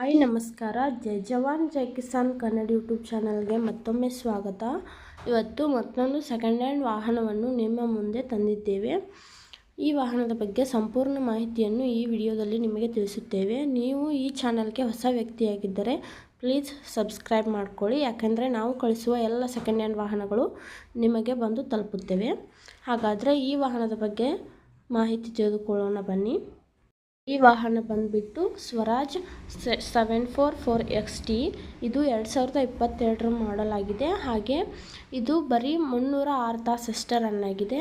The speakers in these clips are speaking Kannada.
ಹಾಯ್, ನಮಸ್ಕಾರ. ಜೈ ಜವಾನ್, ಜೈ ಕಿಸಾನ್ ಕನ್ನಡ ಯೂಟ್ಯೂಬ್ ಚಾನಲ್ಗೆ ಮತ್ತೊಮ್ಮೆ ಸ್ವಾಗತ. ಇವತ್ತು ಮತ್ತೊಂದು ಸೆಕೆಂಡ್ ಹ್ಯಾಂಡ್ ವಾಹನವನ್ನು ನಿಮ್ಮ ಮುಂದೆ ತಂದಿದ್ದೇವೆ. ಈ ವಾಹನದ ಬಗ್ಗೆ ಸಂಪೂರ್ಣ ಮಾಹಿತಿಯನ್ನು ಈ ವಿಡಿಯೋದಲ್ಲಿ ನಿಮಗೆ ತಿಳಿಸುತ್ತೇವೆ. ನೀವು ಈ ಚಾನಲ್ಗೆ ಹೊಸ ವ್ಯಕ್ತಿಯಾಗಿದ್ದರೆ ಪ್ಲೀಸ್ ಸಬ್ಸ್ಕ್ರೈಬ್ ಮಾಡ್ಕೊಳ್ಳಿ. ಯಾಕೆಂದರೆ ನಾವು ಕಳಿಸುವ ಎಲ್ಲ ಸೆಕೆಂಡ್ ಹ್ಯಾಂಡ್ ವಾಹನಗಳು ನಿಮಗೆ ಬಂದು ತಲುಪುತ್ತೇವೆ. ಹಾಗಾದರೆ ಈ ವಾಹನದ ಬಗ್ಗೆ ಮಾಹಿತಿ ತಿಳಿದುಕೊಳ್ಳೋಣ ಬನ್ನಿ. ಈ ವಾಹನ ಬಂದುಬಿಟ್ಟು Swaraj seven four four X T ಇದು ಎರಡು ಸಾವಿರದ ಇಪ್ಪತ್ತೆರಡರ ಮಾಡಲ್ ಆಗಿದೆ. ಹಾಗೆ ಇದು ಬರೀ ಮುನ್ನೂರ ಆರು ತಾಸು ರನ್ ಆಗಿದೆ.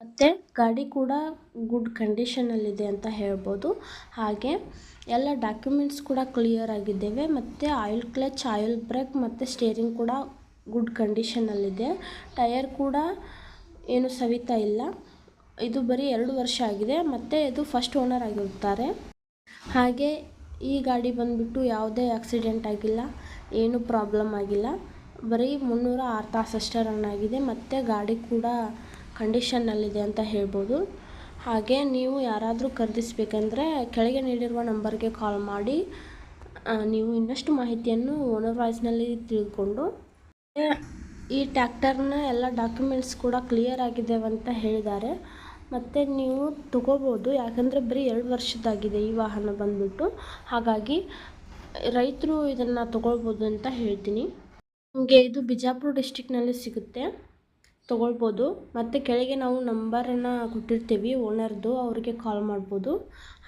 ಮತ್ತು ಗಾಡಿ ಕೂಡ ಗುಡ್ ಕಂಡೀಷನಲ್ಲಿದೆ ಅಂತ ಹೇಳ್ಬೋದು. ಹಾಗೆ ಎಲ್ಲ ಡಾಕ್ಯುಮೆಂಟ್ಸ್ ಕೂಡ ಕ್ಲಿಯರ್ ಆಗಿದ್ದೇವೆ. ಮತ್ತು ಆಯಿಲ್ ಕ್ಲಚ್ ಆಯಿಲ್ ಬ್ರೇಕ್ ಮತ್ತು ಸ್ಟೇರಿಂಗ್ ಕೂಡ ಗುಡ್ ಕಂಡೀಷನಲ್ಲಿದೆ ಟಯರ್ ಕೂಡ ಏನು ಸವಿತಾ ಇಲ್ಲ. ಇದು ಬರೀ ಎರಡು ವರ್ಷ ಆಗಿದೆ, ಮತ್ತು ಇದು ಫಸ್ಟ್ ಓನರ್ ಆಗಿರುತ್ತಾರೆ. ಹಾಗೆ ಈ ಗಾಡಿ ಬಂದುಬಿಟ್ಟು ಯಾವುದೇ ಆಕ್ಸಿಡೆಂಟ್ ಆಗಿಲ್ಲ, ಏನು ಪ್ರಾಬ್ಲಮ್ ಆಗಿಲ್ಲ. ಬರೀ ಮುನ್ನೂರ ಆರು ತಾಸು ಅಷ್ಟೇ ರನ್ ಆಗಿದೆ, ಮತ್ತು ಗಾಡಿ ಕೂಡ ಕಂಡೀಷನ್ನಲ್ಲಿದೆ ಅಂತ ಹೇಳ್ಬೋದು. ಹಾಗೆ ನೀವು ಯಾರಾದರೂ ಖರೀದಿಸ್ಬೇಕಂದ್ರೆ ಕೆಳಗೆ ನೀಡಿರುವ ನಂಬರ್ಗೆ ಕಾಲ್ ಮಾಡಿ ನೀವು ಇನ್ನಷ್ಟು ಮಾಹಿತಿಯನ್ನು ಓನರ್ ವಾಯ್ಸ್ನಲ್ಲಿ ತಿಳ್ಕೊಂಡು, ಈ ಟ್ಯಾಕ್ಟರ್ನ ಎಲ್ಲ ಡಾಕ್ಯುಮೆಂಟ್ಸ್ ಕೂಡ ಕ್ಲಿಯರ್ ಆಗಿದ್ದೇವೆ ಅಂತ ಹೇಳಿದ್ದಾರೆ. ಮತ್ತು ನೀವು ತಗೋಬೋದು. ಯಾಕಂದರೆ ಬರೀ ಎರಡು ವರ್ಷದ್ದಾಗಿದೆ ಈ ವಾಹನ ಬಂದುಬಿಟ್ಟು. ಹಾಗಾಗಿ ರೈತರು ಇದನ್ನು ತಗೊಳ್ಬೋದು ಅಂತ ಹೇಳ್ತೀನಿ. ನಿಮಗೆ ಇದು ಬಿಜಾಪುರ ಡಿಸ್ಟಿಕ್ನಲ್ಲಿ ಸಿಗುತ್ತೆ. ತೊಗೊಳ್ಬೋದು. ಮತ್ತು ಕೆಳಗೆ ನಾವು ನಂಬರನ್ನು ಕೊಟ್ಟಿರ್ತೀವಿ ಓನರ್ದು ಅವರಿಗೆ ಕಾಲ್ ಮಾಡ್ಬೋದು.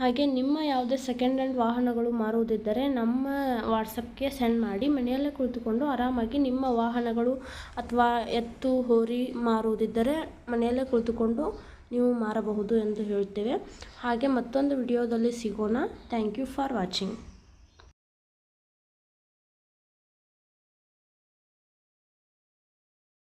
ಹಾಗೆ ನಿಮ್ಮ ಯಾವುದೇ ಸೆಕೆಂಡ್ ಹ್ಯಾಂಡ್ ವಾಹನಗಳು ಮಾರುವುದಿದ್ದರೆ ನಮ್ಮ ವಾಟ್ಸಪ್ಗೆ ಸೆಂಡ್ ಮಾಡಿ, ಮನೆಯಲ್ಲೇ ಕುಳಿತುಕೊಂಡು ಆರಾಮಾಗಿ ನಿಮ್ಮ ವಾಹನಗಳು ಅಥವಾ ಎತ್ತು, ಹೋರಿ ಮಾರುವುದಿದ್ದರೆ ಮನೆಯಲ್ಲೇ ಕುಳಿತುಕೊಂಡು ನೀವು ಮಾರಬಹುದು ಎಂದು ಹೇಳ್ತೇವೆ. ಹಾಗೆ ಮತ್ತೊಂದು ವಿಡಿಯೋದಲ್ಲಿ ಸಿಗೋಣ. Thank you for watching